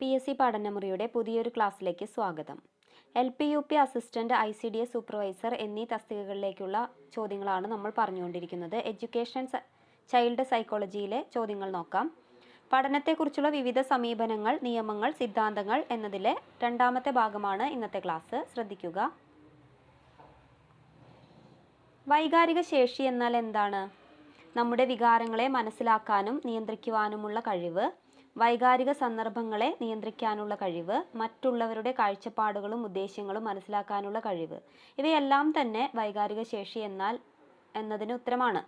P S C പഠനമുറിയുടെ പുതിയൊരു ക്ലാസ്സിലേക്ക് സ്വാഗതം. L P U P assistant I C D S supervisor എന്നീ തസ്തികകളിലേക്കുള്ള ചോദ്യങ്ങളാണ് നമ്മൾ പറഞ്ഞുകൊണ്ടിരിക്കുന്നത്. എഡ്യൂക്കേഷൻ ചൈൽഡ് സൈക്കോളജിയിലെ ചോദ്യങ്ങൾ നോക്കാം. പഠനത്തെക്കുറിച്ചുള്ള വിവിധ സമീപനങ്ങൾ നിയമങ്ങൾ സിദ്ധാന്തങ്ങൾ എന്നതിലെ രണ്ടാമത്തെ ഭാഗമാണ് ഇന്നത്തെ ക്ലാസ്. ശ്രദ്ധിക്കുക. വൈകാരിക ശേഷി എന്നാൽ എന്താണ്? നമ്മുടെ വികാരങ്ങളെ മനസ്സിലാക്കാനും നിയന്ത്രിക്കുവാനുമുള്ള കഴിവ്. വൈകാരിക സന്ദർഭങ്ങളെ നിയന്ത്രിക്കാനുള്ള കഴിവ് മറ്റുള്ളവരുടെ കാഴ്ചപ്പാടുകളും ഉദ്ദേശ്യങ്ങളും മനസ്സിലാക്കാനുള്ള കഴിവ്. ഇവയെല്ലാം തന്നെ വൈകാരിക ശേഷി എന്നാൽ എന്നതിന് ഉത്തരമാണ്.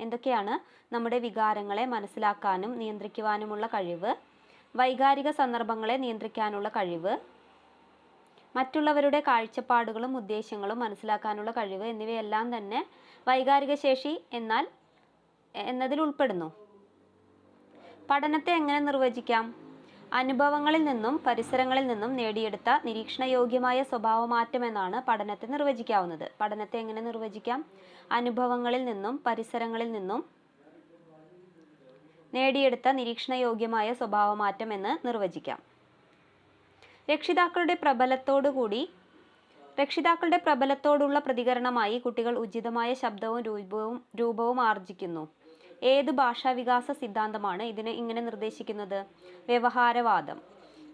എന്തൊക്കെയാണ് നമ്മുടെ വികാരങ്ങളെ മനസ്സിലാക്കാനും നിയന്ത്രിക്കുവാനുമുള്ള കഴിവ്? വൈകാരിക സന്ദർഭങ്ങളെ നിയന്ത്രിക്കാനുള്ള കഴിവ് മറ്റുള്ളവരുടെ കാഴ്ചപ്പാടുകളും ഉദ്ദേശങ്ങളും മനസ്സിലാക്കാനുള്ള കഴിവ് എന്നിവയെല്ലാം തന്നെ വൈകാരിക ശേഷി എന്നാൽ എന്നതിൽ ഉൾപ്പെടുന്നു. പഠനത്തെ എങ്ങനെ നിർവചിക്കാം? അനുഭവങ്ങളിൽ നിന്നും പരിസരങ്ങളിൽ നിന്നും നേടിയെടുത്ത നിരീക്ഷണയോഗ്യമായ സ്വഭാവമാറ്റം എന്നാണ് പഠനത്തെ നിർവചിക്കാവുന്നത്. പഠനത്തെ എങ്ങനെ നിർവചിക്കാം? അനുഭവങ്ങളിൽ നിന്നും പരിസരങ്ങളിൽ നിന്നും നേടിയെടുത്ത നിരീക്ഷണയോഗ്യമായ സ്വഭാവമാറ്റം എന്ന് നിർവചിക്കാം. രക്ഷിതാക്കളുടെ പ്രബലത്തോടുകൂടി രക്ഷിതാക്കളുടെ പ്രബലത്തോടുള്ള പ്രതികരണമായി കുട്ടികൾ ഉചിതമായ ശബ്ദവും രൂപവും രൂപവും ആർജിക്കുന്നു. ഏത് ഭാഷാവികാസ സിദ്ധാന്തമാണ് ഇതിനെ ഇങ്ങനെ നിർദ്ദേശിക്കുന്നത്? വ്യവഹാരവാദം.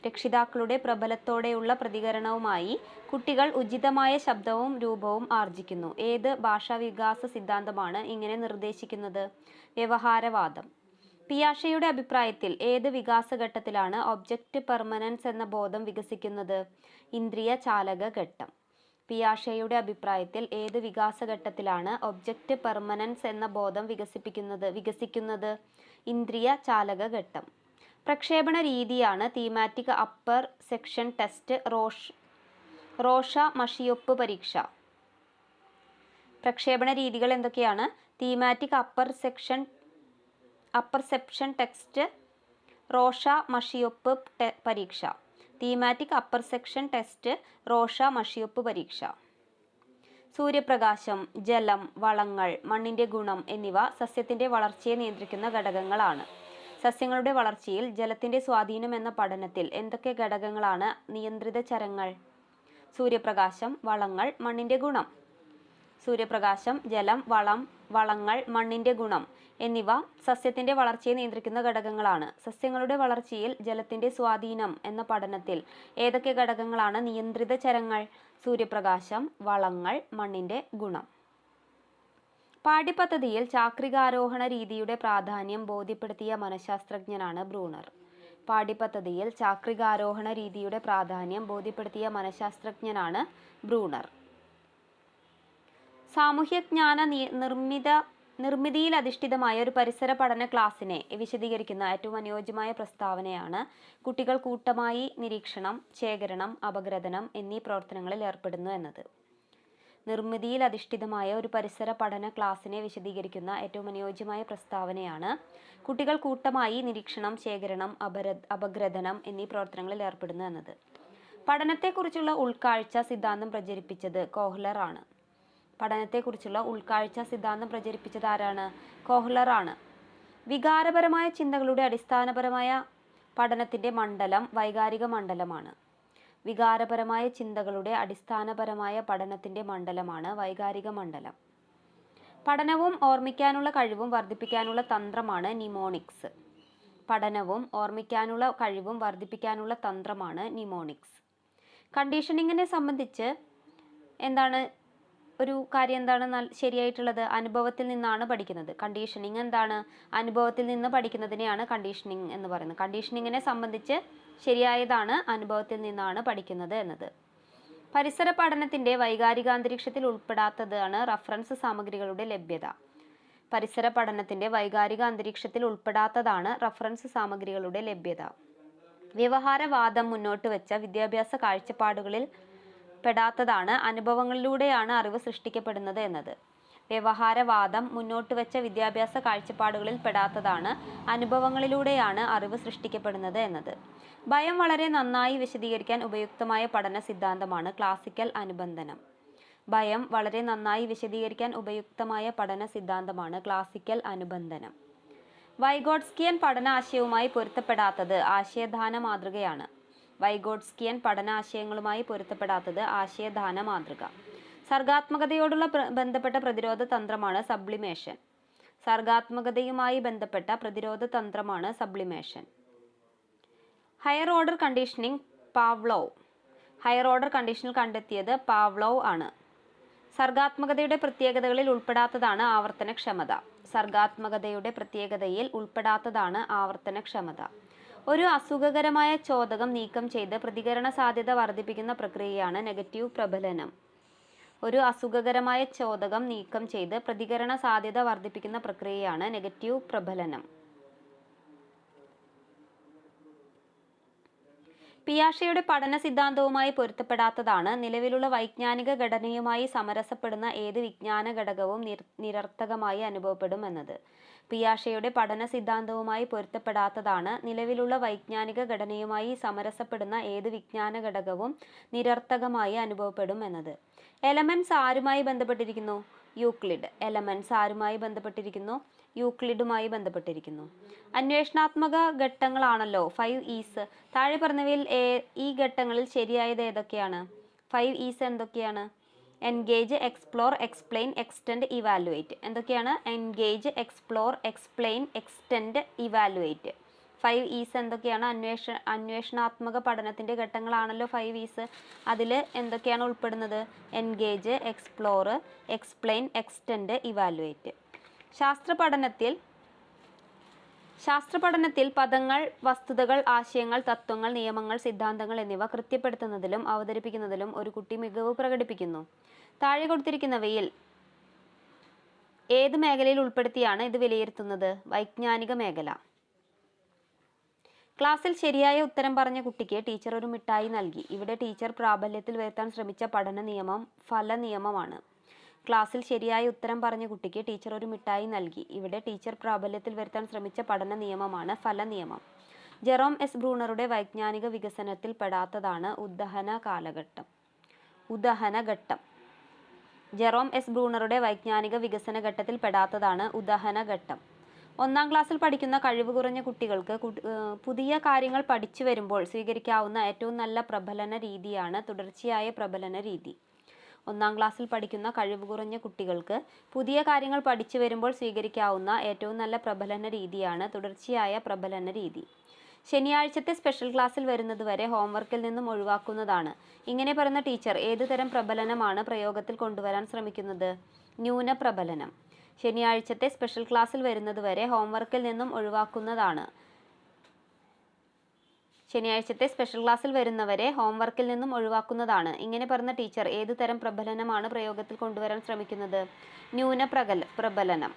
രക്ഷിതാക്കളുടെ പ്രബലത്തോടെയുള്ള പ്രതികരണവുമായി കുട്ടികൾ ഉചിതമായ ശബ്ദവും രൂപവും ആർജിക്കുന്നു. ഏത് ഭാഷാവികാസ സിദ്ധാന്തമാണ് ഇങ്ങനെ നിർദ്ദേശിക്കുന്നത്? വ്യവഹാരവാദം. പിയാഷയുടെ അഭിപ്രായത്തിൽ ഏത് വികാസഘട്ടത്തിലാണ് ഒബ്ജക്റ്റ് പെർമനൻസ് എന്ന ബോധം വികസിക്കുന്നത്? ഇന്ദ്രിയ ചാലക ഘട്ടം പിയാഷയുടെ അഭിപ്രായത്തിൽ ഏത് വികാസഘട്ടത്തിലാണ് ഒബ്ജക്റ്റ് പെർമനൻസ് എന്ന ബോധം വികസിപ്പിക്കുന്നത് വികസിക്കുന്നത്? ഇന്ദ്രിയ ചാലക ഘട്ടം പ്രക്ഷേപണ രീതിയാണ് thematic apperception test Rorschach Rorschach മഷിയൊപ്പ് പരീക്ഷ. പ്രക്ഷേപണ രീതികൾ എന്തൊക്കെയാണ്? Thematic apperception apperception test Rorschach മഷിയൊപ്പ് പരീക്ഷ. Thematic apperception test Rorschach മഷിയപ്പ് പരീക്ഷ. സൂര്യപ്രകാശം ജലം വളങ്ങൾ മണ്ണിന്റെ ഗുണം എന്നിവ സസ്യത്തിന്റെ വളർച്ചയെ നിയന്ത്രിക്കുന്ന ഘടകങ്ങളാണ്. സസ്യങ്ങളുടെ വളർച്ചയിൽ ജലത്തിന്റെ സ്വാധീനം എന്ന പഠനത്തിൽ എന്തൊക്കെ ഘടകങ്ങളാണ് നിയന്ത്രിത ചരങ്ങൾ? സൂര്യപ്രകാശം വളങ്ങൾ മണ്ണിന്റെ ഗുണം. സൂര്യപ്രകാശം ജലം വളം വളങ്ങൾ മണ്ണിന്റെ ഗുണം എന്നിവ സസ്യത്തിന്റെ വളർച്ചയെ നിയന്ത്രിക്കുന്ന ഘടകങ്ങളാണ്. സസ്യങ്ങളുടെ വളർച്ചയിൽ ജലത്തിന്റെ സ്വാധീനം എന്ന പഠനത്തിൽ ഏതൊക്കെ ഘടകങ്ങളാണ് നിയന്ത്രിത ചരങ്ങൾ? സൂര്യപ്രകാശം വളങ്ങൾ മണ്ണിന്റെ ഗുണം. പാഠ്യപദ്ധതിയിൽ ചാക്രികാരോഹണ രീതിയുടെ പ്രാധാന്യം ബോധ്യപ്പെടുത്തിയ മനഃശാസ്ത്രജ്ഞനാണ് ബ്രൂണർ. പാഠ്യപദ്ധതിയിൽ ചാക്രികാരോഹണ രീതിയുടെ പ്രാധാന്യം ബോധ്യപ്പെടുത്തിയ മനഃശാസ്ത്രജ്ഞനാണ് ബ്രൂണർ. സാമൂഹ്യജ്ഞാന നിർമ്മിത നിർമ്മിതിയിൽ അധിഷ്ഠിതമായ ഒരു പരിസര പഠന ക്ലാസ്സിനെ വിശദീകരിക്കുന്ന ഏറ്റവും അനുയോജ്യമായ പ്രസ്താവനയാണ് കുട്ടികൾ കൂട്ടമായി നിരീക്ഷണം ശേഖരണം അപഗ്രഥനം എന്നീ പ്രവർത്തനങ്ങളിൽ ഏർപ്പെടുന്നു എന്നത്. നിർമ്മിതിയിൽ അധിഷ്ഠിതമായ ഒരു പരിസര പഠന ക്ലാസ്സിനെ വിശദീകരിക്കുന്ന ഏറ്റവും അനുയോജ്യമായ പ്രസ്താവനയാണ് കുട്ടികൾ കൂട്ടമായി നിരീക്ഷണം ശേഖരണം അപര അപഗ്രഥനം എന്നീ പ്രവർത്തനങ്ങളിൽ ഏർപ്പെടുന്നു എന്നത്. പഠനത്തെക്കുറിച്ചുള്ള ഉൾക്കാഴ്ച സിദ്ധാന്തം പ്രചരിപ്പിച്ചത് കോഹ്ലർ ആണ് പഠനത്തെക്കുറിച്ചുള്ള ഉൾക്കാഴ്ച സിദ്ധാന്തം പ്രചരിപ്പിച്ചത് ആരാണ്? കോഹ്ലർ ആണ്. വികാരപരമായ ചിന്തകളുടെ അടിസ്ഥാനപരമായ പഠനത്തിന്റെ മണ്ഡലം വൈകാരിക മണ്ഡലമാണ്. വികാരപരമായ ചിന്തകളുടെ അടിസ്ഥാനപരമായ പഠനത്തിന്റെ മണ്ഡലമാണ് വൈകാരിക മണ്ഡലം. പഠനവും ഓർമ്മിക്കാനുള്ള കഴിവും വർദ്ധിപ്പിക്കാനുള്ള തന്ത്രമാണ് നിമോണിക്സ്. പഠനവും ഓർമ്മിക്കാനുള്ള കഴിവും വർദ്ധിപ്പിക്കാനുള്ള തന്ത്രമാണ് നിമോണിക്സ്. കണ്ടീഷനിങ്ങിനെ സംബന്ധിച്ച് എന്താണ് ഒരു കാര്യം എന്താണ് ശരിയായിട്ടുള്ളത്? അനുഭവത്തിൽ നിന്നാണ് പഠിക്കുന്നത്. കണ്ടീഷനിങ് എന്താണ്? അനുഭവത്തിൽ നിന്ന് പഠിക്കുന്നതിനെയാണ് കണ്ടീഷനിങ് എന്ന് പറയുന്നത്. കണ്ടീഷനിങ്ങിനെ സംബന്ധിച്ച് ശരിയായതാണ് അനുഭവത്തിൽ നിന്നാണ് പഠിക്കുന്നത് എന്നത്. പരിസര പഠനത്തിന്റെ വൈകാരികാന്തരീക്ഷത്തിൽ ഉൾപ്പെടാത്തതാണ് റഫറൻസ് സാമഗ്രികളുടെ ലഭ്യത. പരിസര പഠനത്തിന്റെ വൈകാരിക അന്തരീക്ഷത്തിൽ ഉൾപ്പെടാത്തതാണ് റഫറൻസ് സാമഗ്രികളുടെ ലഭ്യത. വ്യവഹാരവാദം മുന്നോട്ട് വെച്ച വിദ്യാഭ്യാസ കാഴ്ചപ്പാടുകളിൽ പെടാത്തതാണ് അനുഭവങ്ങളിലൂടെയാണ് അറിവ് സൃഷ്ടിക്കപ്പെടുന്നത് എന്നത്. വ്യവഹാരവാദം മുന്നോട്ട് വെച്ച വിദ്യാഭ്യാസ കാഴ്ചപ്പാടുകളിൽ പെടാത്തതാണ് അനുഭവങ്ങളിലൂടെയാണ് അറിവ് സൃഷ്ടിക്കപ്പെടുന്നത് എന്നത്. ഭയം വളരെ നന്നായി വിശദീകരിക്കാൻ ഉപയുക്തമായ പഠന സിദ്ധാന്തമാണ് ക്ലാസിക്കൽ അനുബന്ധനം. ഭയം വളരെ നന്നായി വിശദീകരിക്കാൻ ഉപയുക്തമായ പഠന സിദ്ധാന്തമാണ് ക്ലാസിക്കൽ അനുബന്ധനം. വൈഗോഡ്സ്കിയൻ പഠന പഠനാശയവുമായി പൊരുത്തപ്പെടാത്തത് ആശയദാന മാതൃകയാണ്. വൈഗോട്സ്കിയൻ പഠനാശയങ്ങളുമായി പൊരുത്തപ്പെടാത്തത് ആശയദാന മാതൃക. സർഗാത്മകതയോടുള്ള ബന്ധപ്പെട്ട പ്രതിരോധ തന്ത്രമാണ് സബ്ലിമേഷൻ. സർഗാത്മകതയുമായി ബന്ധപ്പെട്ട പ്രതിരോധ തന്ത്രമാണ് sublimation. Higher order conditioning Pavlov. Higher order കണ്ടീഷനിൽ കണ്ടെത്തിയത് പാവ്ലോവ് ആണ്. സർഗാത്മകതയുടെ പ്രത്യേകതകളിൽ ഉൾപ്പെടാത്തതാണ് ആവർത്തനക്ഷമത. സർഗാത്മകതയുടെ പ്രത്യേകതയിൽ ഉൾപ്പെടാത്തതാണ് ആവർത്തനക്ഷമത. ഒരു അസുഖകരമായ ചോദകം നീക്കം ചെയ്ത് പ്രതികരണ സാധ്യത വർദ്ധിപ്പിക്കുന്ന പ്രക്രിയയാണ് നെഗറ്റീവ് പ്രബലനം. ഒരു അസുഖകരമായ ചോദകം നീക്കം ചെയ്ത് പ്രതികരണ സാധ്യത വർദ്ധിപ്പിക്കുന്ന പ്രക്രിയയാണ് നെഗറ്റീവ് പ്രബലനം. പിയാഷയുടെ പഠന സിദ്ധാന്തവുമായി പൊരുത്തപ്പെടാത്തതാണ് നിലവിലുള്ള വൈജ്ഞാനിക ഘടനയുമായി സമരസപ്പെടുന്ന ഏത് വിജ്ഞാന ഘടകവും നിരർത്ഥകമായി അനുഭവപ്പെടും എന്നത് പിയാഷയുടെ പഠന സിദ്ധാന്തവുമായി പൊരുത്തപ്പെടാത്തതാണ് നിലവിലുള്ള വൈജ്ഞാനിക ഘടനയുമായി സമരസപ്പെടുന്ന ഏത് വിജ്ഞാന ഘടകവും നിരർത്ഥകമായി അനുഭവപ്പെടും എന്നത് എലമെന്റ്സ് ആരുമായി ബന്ധപ്പെട്ടിരിക്കുന്നു? യൂക്ലിഡ്. എലമെന്റ്സ് ആരുമായി ബന്ധപ്പെട്ടിരിക്കുന്നു? യൂക്ലിഡുമായി ബന്ധപ്പെട്ടിരിക്കുന്നു. അന്വേഷണാത്മക ഘട്ടങ്ങളാണല്ലോ. Five Es. താഴെ പറഞ്ഞവയിൽ ഈ ഘട്ടങ്ങളിൽ ശരിയായത് ഏതൊക്കെയാണ്? ഫൈവ് ഈസ് എന്തൊക്കെയാണ്? Engage explore explain extend evaluate. എന്തൊക്കെയാണ്? Engage explore explain extend evaluate. Five E's എന്തൊക്കെയാണ്? അന്വേഷ അന്വേഷണാത്മക പഠനത്തിന്റെ ഘട്ടങ്ങളാണല്ലോ ഫൈവ് ഈസ്. അതിൽ എന്തൊക്കെയാണ് ഉൾപ്പെടുന്നത്? Engage explore explain extend evaluate. ശാസ്ത്ര പഠനത്തിൽ ശാസ്ത്ര പദങ്ങൾ വസ്തുതകൾ ആശയങ്ങൾ തത്വങ്ങൾ നിയമങ്ങൾ സിദ്ധാന്തങ്ങൾ എന്നിവ കൃത്യപ്പെടുത്തുന്നതിലും അവതരിപ്പിക്കുന്നതിലും ഒരു കുട്ടി മികവ് പ്രകടിപ്പിക്കുന്നു. താഴെ കൊടുത്തിരിക്കുന്നവയിൽ ഏത് മേഖലയിൽ ഉൾപ്പെടുത്തിയാണ് ഇത് വിലയിരുത്തുന്നത്? വൈജ്ഞാനിക മേഖല. ക്ലാസ്സിൽ ശരിയായ ഉത്തരം പറഞ്ഞ കുട്ടിക്ക് ടീച്ചർ ഒരു മിഠായി നൽകി. ഇവിടെ ടീച്ചർ പ്രാബല്യത്തിൽ വരുത്താൻ ശ്രമിച്ച പഠന നിയമം ഫല നിയമമാണ് ക്ലാസ്സിൽ ശരിയായ ഉത്തരം പറഞ്ഞ കുട്ടിക്ക് ടീച്ചർ ഒരു മിഠായി നൽകി. ഇവിടെ ടീച്ചർ പ്രാബല്യത്തിൽ വരുത്താൻ ശ്രമിച്ച പഠന നിയമമാണ് ഫല നിയമം ജെറോം എസ്. ബ്രൂണറുടെ വൈജ്ഞാനിക വികസനത്തിൽ പെടാത്തതാണ് ഉദ്ദഹന കാലഘട്ടം. ഉദഹന ഘട്ടം. Jerome S. ബ്രൂണറുടെ വൈജ്ഞാനിക വികസന ഘട്ടത്തിൽ പെടാത്തതാണ് ഉദഹന ഘട്ടം. ഒന്നാം ക്ലാസ്സിൽ പഠിക്കുന്ന കഴിവ് കുറഞ്ഞ കുട്ടികൾക്ക് പുതിയ കാര്യങ്ങൾ പഠിച്ചു വരുമ്പോൾ സ്വീകരിക്കാവുന്ന ഏറ്റവും നല്ല പ്രബലന രീതിയാണ് തുടർച്ചയായ പ്രബലന രീതി. ഒന്നാം ക്ലാസ്സിൽ പഠിക്കുന്ന കഴിവ് കുറഞ്ഞ കുട്ടികൾക്ക് പുതിയ കാര്യങ്ങൾ പഠിച്ചു വരുമ്പോൾ സ്വീകരിക്കാവുന്ന ഏറ്റവും നല്ല പ്രബലന രീതിയാണ് തുടർച്ചയായ പ്രബലന രീതി. ശനിയാഴ്ചത്തെ സ്പെഷ്യൽ ക്ലാസ്സിൽ വരുന്നതുവരെ ഹോംവർക്കിൽ നിന്നും ഒഴിവാക്കുന്നതാണ്. ഇങ്ങനെ പറയുന്ന ടീച്ചർ ഏതുതരം പ്രബലനമാണ് പ്രയോഗത്തിൽ കൊണ്ടുവരാൻ ശ്രമിക്കുന്നത്? ന്യൂന പ്രബലനം. ശനിയാഴ്ചത്തെ സ്പെഷ്യൽ ക്ലാസ്സിൽ വരുന്നതുവരെ ഹോംവർക്കിൽ നിന്നും ഒഴിവാക്കുന്നതാണ്. ശനിയാഴ്ചത്തെ സ്പെഷ്യൽ ക്ലാസ്സിൽ വരുന്നവരെ ഹോംവർക്കിൽ നിന്നും ഒഴിവാക്കുന്നതാണ്. ഇങ്ങനെ പറഞ്ഞ ടീച്ചർ ഏതു തരം പ്രബലനമാണ് പ്രയോഗത്തിൽ കൊണ്ടുവരാൻ ശ്രമിക്കുന്നത്? ന്യൂന പ്രകല പ്രബലനം.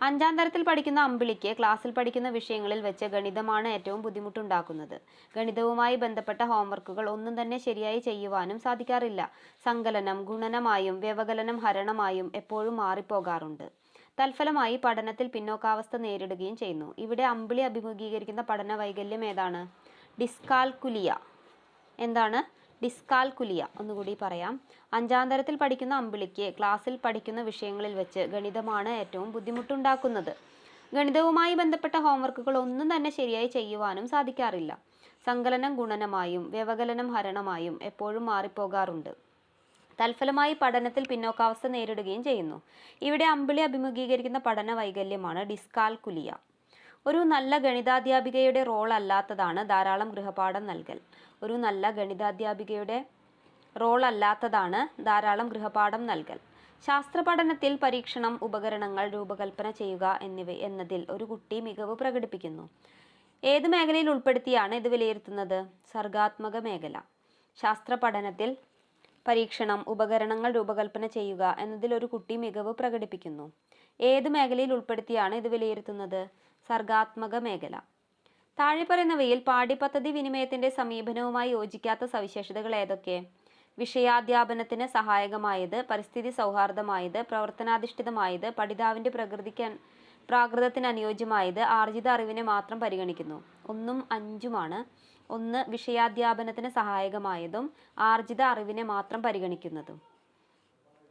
അഞ്ചാം തരത്തിൽ പഠിക്കുന്ന അമ്പിളിക്ക് ക്ലാസ്സിൽ പഠിക്കുന്ന വിഷയങ്ങളിൽ വെച്ച് ഗണിതമാണ് ഏറ്റവും ബുദ്ധിമുട്ടുണ്ടാക്കുന്നത്. ഗണിതവുമായി ബന്ധപ്പെട്ട ഹോംവർക്കുകൾ ഒന്നും തന്നെ ശരിയായി ചെയ്യുവാനും സാധിക്കാറില്ല. സങ്കലനം ഗുണനമായും വ്യവകലനം ഹരണമായും എപ്പോഴും മാറിപ്പോകാറുണ്ട്. തൽഫലമായി പഠനത്തിൽ പിന്നോക്കാവസ്ഥ നേരിടുകയും ചെയ്യുന്നു. ഇവിടെ അമ്പിളി അഭിമുഖീകരിക്കുന്ന പഠന വൈകല്യം ഏതാണ്? ഡിസ്കാൽക്കുലിയ. എന്താണ്? ഡിസ്കാൽക്കുലിയ. ഒന്നുകൂടി പറയാം. അഞ്ചാം തരത്തിൽ പഠിക്കുന്ന അമ്പിളിക്ക് ക്ലാസ്സിൽ പഠിക്കുന്ന വിഷയങ്ങളിൽ വെച്ച് ഗണിതമാണ് ഏറ്റവും ബുദ്ധിമുട്ടുണ്ടാക്കുന്നത്. ഗണിതവുമായി ബന്ധപ്പെട്ട ഹോംവർക്കുകൾ ഒന്നും തന്നെ ശരിയായി ചെയ്യുവാനും സാധിക്കാറില്ല. സങ്കലനം ഗുണനമായും വ്യവകലനം ഹരണമായും എപ്പോഴും മാറിപ്പോകാറുണ്ട്. തൽഫലമായി പഠനത്തിൽ പിന്നോക്കാവസ്ഥ നേരിടുകയും ചെയ്യുന്നു. ഇവിടെ അമ്പിളി അഭിമുഖീകരിക്കുന്ന പഠന വൈകല്യമാണ് ഡിസ്കാൽക്കുലിയ. ഒരു നല്ല ഗണിതാധ്യാപികയുടെ റോൾ അല്ലാത്തതാണ് ധാരാളം ഗൃഹപാഠം നൽകൽ. ഒരു നല്ല ഗണിതാധ്യാപികയുടെ റോൾ അല്ലാത്തതാണ് ധാരാളം ഗൃഹപാഠം നൽകൽ. ശാസ്ത്രപഠനത്തിൽ പരീക്ഷണം ഉപകരണങ്ങൾ രൂപകൽപ്പന ചെയ്യുക എന്നിവ എന്നതിൽ ഒരു കുട്ടി മികവ് പ്രകടിപ്പിക്കുന്നു. ഏത് മേഖലയിൽ ഉൾപ്പെടുത്തിയാണ് ഇത് വിലയിരുത്തുന്നത്? സർഗാത്മക മേഖല. ശാസ്ത്രപഠനത്തിൽ പരീക്ഷണം ഉപകരണങ്ങൾ രൂപകൽപ്പന ചെയ്യുക എന്നതിൽ ഒരു കുട്ടി മികവ് പ്രകടിപ്പിക്കുന്നു. ഏത് മേഖലയിൽ ഉൾപ്പെടുത്തിയാണ് ഇത് വിലയിരുത്തുന്നത്? സർഗാത്മക മേഖല. താഴെ പറയുന്നവയിൽ പാഠ്യപദ്ധതി വിനിമയത്തിന്റെ സമീപനവുമായി യോജിക്കാത്ത സവിശേഷതകൾ ഏതൊക്കെ? വിഷയാധ്യാപനത്തിന് സഹായകമായത് പരിസ്ഥിതി സൗഹാർദ്ദമായത് പ്രവർത്തനാധിഷ്ഠിതമായത് പഠിതാവിന്റെ പ്രകൃതിക്ക് പ്രാകൃതത്തിന് അനുയോജ്യമായത് ആർജിത അറിവിനെ മാത്രം പരിഗണിക്കുന്നു. ഒന്നും അഞ്ചുമാണ്. ഒന്ന് വിഷയാധ്യാപനത്തിന് സഹായകമായതും ആർജിത അറിവിനെ മാത്രം പരിഗണിക്കുന്നതും.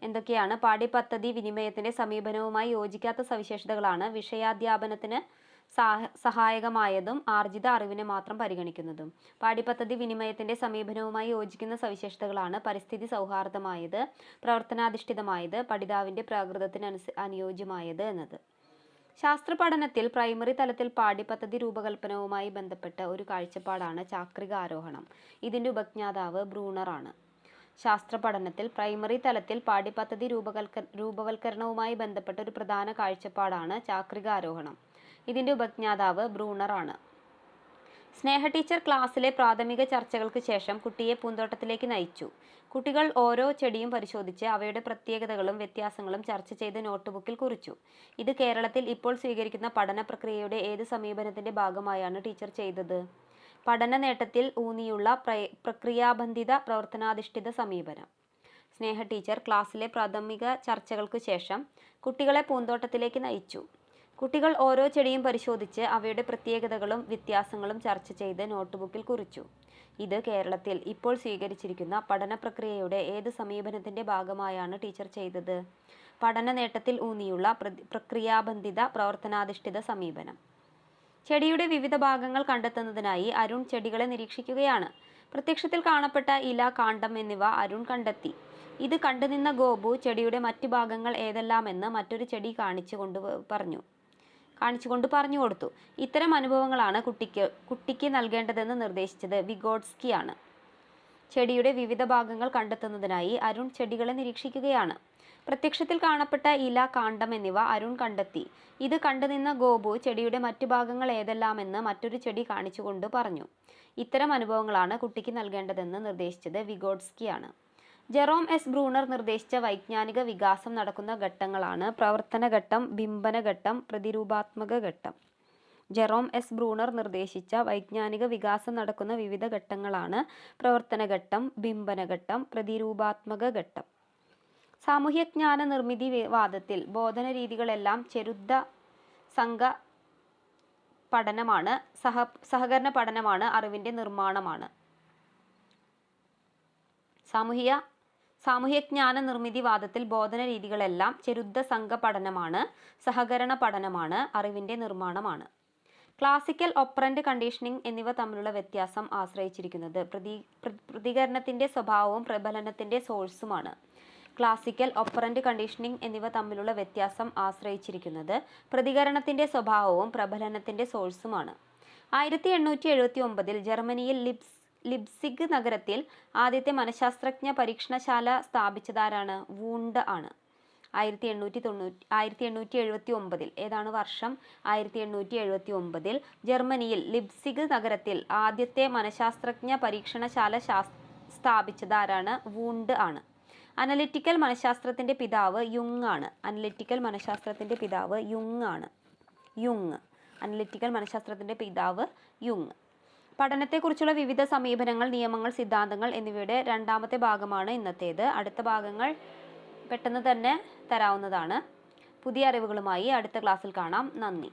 എന്തൊക്കെയാണ്? പാഠ്യപദ്ധതി വിനിമയത്തിന്റെ സമീപനവുമായി യോജിക്കാത്ത സവിശേഷതകളാണ് വിഷയാധ്യാപനത്തിന് സഹായകമായതും ആർജിത അറിവിനെ മാത്രം പരിഗണിക്കുന്നതും. പാഠ്യപദ്ധതി വിനിമയത്തിന്റെ സമീപനവുമായി യോജിക്കുന്ന സവിശേഷതകളാണ് പരിസ്ഥിതി സൗഹാർദ്ദമായത് പ്രവർത്തനാധിഷ്ഠിതമായത് പഠിതാവിന്റെ പ്രാകൃതത്തിന് അനുസ അനുയോജ്യമായത് എന്നത്. ശാസ്ത്ര പഠനത്തിൽ പ്രൈമറി തലത്തിൽ പാഠ്യപദ്ധതി രൂപകൽപ്പനവുമായി ബന്ധപ്പെട്ട ഒരു കാഴ്ചപ്പാടാണ് ചാക്രിക ആരോഹണം. ഇതിന്റെ ഉപജ്ഞാതാവ് ബ്രൂണറാണ് ശാസ്ത്ര പഠനത്തിൽ പ്രൈമറി തലത്തിൽ പാഠ്യപദ്ധതി രൂപകൽക്ക രൂപവൽക്കരണവുമായി ബന്ധപ്പെട്ട ഒരു പ്രധാന കാഴ്ചപ്പാടാണ് ചാക്രിക ആരോഹണം. ഇതിന്റെ ഉപജ്ഞാതാവ് ബ്രൂണർ ആണ് സ്നേഹ ടീച്ചർ ക്ലാസ്സിലെ പ്രാഥമിക ചർച്ചകൾക്ക് ശേഷം കുട്ടിയെ പൂന്തോട്ടത്തിലേക്ക് നയിച്ചു. കുട്ടികൾ ഓരോ ചെടിയും പരിശോധിച്ച് അവയുടെ പ്രത്യേകതകളും വ്യത്യാസങ്ങളും ചർച്ച ചെയ്ത് നോട്ട്ബുക്കിൽ കുറിച്ചു. ഇത് കേരളത്തിൽ ഇപ്പോൾ സ്വീകരിക്കുന്ന പഠന പ്രക്രിയയുടെ ഏത് സമീപനത്തിന്റെ ഭാഗമായാണ് ടീച്ചർ ചെയ്തത്? പഠന നേട്ടത്തിൽ ഊന്നിയുള്ള പ്രക്രിയാബന്ധിത പ്രവർത്തനാധിഷ്ഠിത സമീപനം. സ്നേഹ ടീച്ചർ ക്ലാസ്സിലെ പ്രാഥമിക ചർച്ചകൾക്ക് ശേഷം കുട്ടികളെ പൂന്തോട്ടത്തിലേക്ക് നയിച്ചു. കുട്ടികൾ ഓരോ ചെടിയും പരിശോധിച്ച് അവയുടെ പ്രത്യേകതകളും വ്യത്യാസങ്ങളും ചർച്ച ചെയ്ത് നോട്ട്ബുക്കിൽ കുറിച്ചു. ഇത് കേരളത്തിൽ ഇപ്പോൾ സ്വീകരിച്ചിരിക്കുന്ന പഠന പ്രക്രിയയുടെ ഏത് സമീപനത്തിന്റെ ഭാഗമായാണ് ടീച്ചർ ചെയ്തത്? പഠന നേട്ടത്തിൽ ഊന്നിയുള്ള പ്രക്രിയാബന്ധിത പ്രവർത്തനാധിഷ്ഠിത സമീപനം. ചെടിയുടെ വിവിധ ഭാഗങ്ങൾ കണ്ടെത്തുന്നതിനായി അരുൺ ചെടികളെ നിരീക്ഷിക്കുകയാണ്. പ്രത്യക്ഷത്തിൽ കാണപ്പെട്ട ഇല കാണ്ടം എന്നിവ അരുൺ കണ്ടെത്തി. ഇത് കണ്ടുനിന്ന ഗോപു ചെടിയുടെ മറ്റു ഭാഗങ്ങൾ ഏതെല്ലാമെന്ന് മറ്റൊരു ചെടി കാണിച്ചു കൊണ്ട് പറഞ്ഞു. കാണിച്ചുകൊണ്ട് പറഞ്ഞു കൊടുത്തു. ഇത്തരം അനുഭവങ്ങളാണ് കുട്ടിക്ക് കുട്ടിക്ക് നൽകേണ്ടതെന്ന് നിർദ്ദേശിച്ചത് വിഗോഡ്സ്കിയാണ് ചെടിയുടെ വിവിധ ഭാഗങ്ങൾ കണ്ടെത്തുന്നതിനായി അരുൺ ചെടികളെ നിരീക്ഷിക്കുകയാണ്. പ്രത്യക്ഷത്തിൽ കാണപ്പെട്ട ഇല കാണ്ഡം എന്നിവ അരുൺ കണ്ടെത്തി. ഇത് കണ്ടുനിന്ന ഗോപു ചെടിയുടെ മറ്റു ഭാഗങ്ങൾ ഏതെല്ലാമെന്ന് മറ്റൊരു ചെടി കാണിച്ചുകൊണ്ട് പറഞ്ഞു. ഇത്തരം അനുഭവങ്ങളാണ് കുട്ടിക്ക് നൽകേണ്ടതെന്ന് നിർദ്ദേശിച്ചത് വിഗോഡ്സ്കിയാണ് ജെറോം എസ്. ബ്രൂണർ നിർദ്ദേശിച്ച വൈജ്ഞാനിക വികാസം നടക്കുന്ന ഘട്ടങ്ങളാണ് പ്രവർത്തന ഘട്ടം ബിംബന ഘട്ടം പ്രതിരൂപാത്മക ഘട്ടം ജെറോം എസ്. ബ്രൂണർ നിർദ്ദേശിച്ച വൈജ്ഞാനിക വികാസം നടക്കുന്ന വിവിധ ഘട്ടങ്ങളാണ് പ്രവർത്തന ഘട്ടം ബിംബന ഘട്ടം പ്രതിരൂപാത്മക ഘട്ടം സാമൂഹ്യജ്ഞാന നിർമ്മിതി വാദത്തിൽ ബോധന രീതികളെല്ലാം ചെറുദ്ധ സംഘ പഠനമാണ് സഹ സഹകരണ പഠനമാണ് അറിവിന്റെ നിർമ്മാണമാണ്. സാമൂഹിക സാമൂഹ്യജ്ഞാന നിർമ്മിതി വാദത്തിൽ ബോധന രീതികളെല്ലാം ചെരുദ്ധ സംഘ പഠനമാണ് സഹകരണ പഠനമാണ് അറിവിന്റെ നിർമ്മാണമാണ്. ക്ലാസിക്കൽ ഒപ്രന്റ് കണ്ടീഷനിങ് എന്നിവ തമ്മിലുള്ള വ്യത്യാസം ആശ്രയിച്ചിരിക്കുന്നത് പ്രതി പ്രതികരണത്തിന്റെ സ്വഭാവവും പ്രബലനത്തിന്റെ സോഴ്സുമാണ്. ക്ലാസിക്കൽ ഒപ്പറന്റ് കണ്ടീഷനിങ് എന്നിവ തമ്മിലുള്ള വ്യത്യാസം ആശ്രയിച്ചിരിക്കുന്നത് പ്രതികരണത്തിന്റെ സ്വഭാവവും പ്രബലനത്തിന്റെ സോഴ്സുമാണ്. ആയിരത്തി എണ്ണൂറ്റി എഴുപത്തി ഒമ്പതിൽ ജർമ്മനിയിൽ ലിബ്സ് ലിപ്സിഗ് നഗരത്തിൽ ആദ്യത്തെ മനഃശാസ്ത്രജ്ഞ പരീക്ഷണശാല സ്ഥാപിച്ചതാരാണ്? വൂണ്ട് ആണ്. ആയിരത്തി എണ്ണൂറ്റി തൊണ്ണൂറ്റി ആയിരത്തി എണ്ണൂറ്റി എഴുപത്തി ഒമ്പതിൽ ഏതാണ് വർഷം? ആയിരത്തി എണ്ണൂറ്റി എഴുപത്തി ഒമ്പതിൽ ജർമ്മനിയിൽ ലിപ്സിഗ് നഗരത്തിൽ ആദ്യത്തെ മനഃശാസ്ത്രജ്ഞ പരീക്ഷണശാല ശാസ് സ്ഥാപിച്ചതാരാണ്? വൂണ്ട് ആണ്. അനലിറ്റിക്കൽ മനഃശാസ്ത്രത്തിന്റെ പിതാവ് യുങ് ആണ്. അനലിറ്റിക്കൽ മനഃശാസ്ത്രത്തിന്റെ പിതാവ് യുങ് ആണ്. യുങ്. അനലിറ്റിക്കൽ മനഃശാസ്ത്രത്തിന്റെ പിതാവ് യുങ്. പഠനത്തെക്കുറിച്ചുള്ള വിവിധ സമീപനങ്ങൾ നിയമങ്ങൾ സിദ്ധാന്തങ്ങൾ എന്നിവയുടെ രണ്ടാമത്തെ ഭാഗമാണ് ഇന്നത്തേത്. അടുത്ത ഭാഗങ്ങൾ പെട്ടെന്ന് തന്നെ തരാവുന്നതാണ്. പുതിയ അറിവുകളുമായി അടുത്ത ക്ലാസ്സിൽ കാണാം. നന്ദി.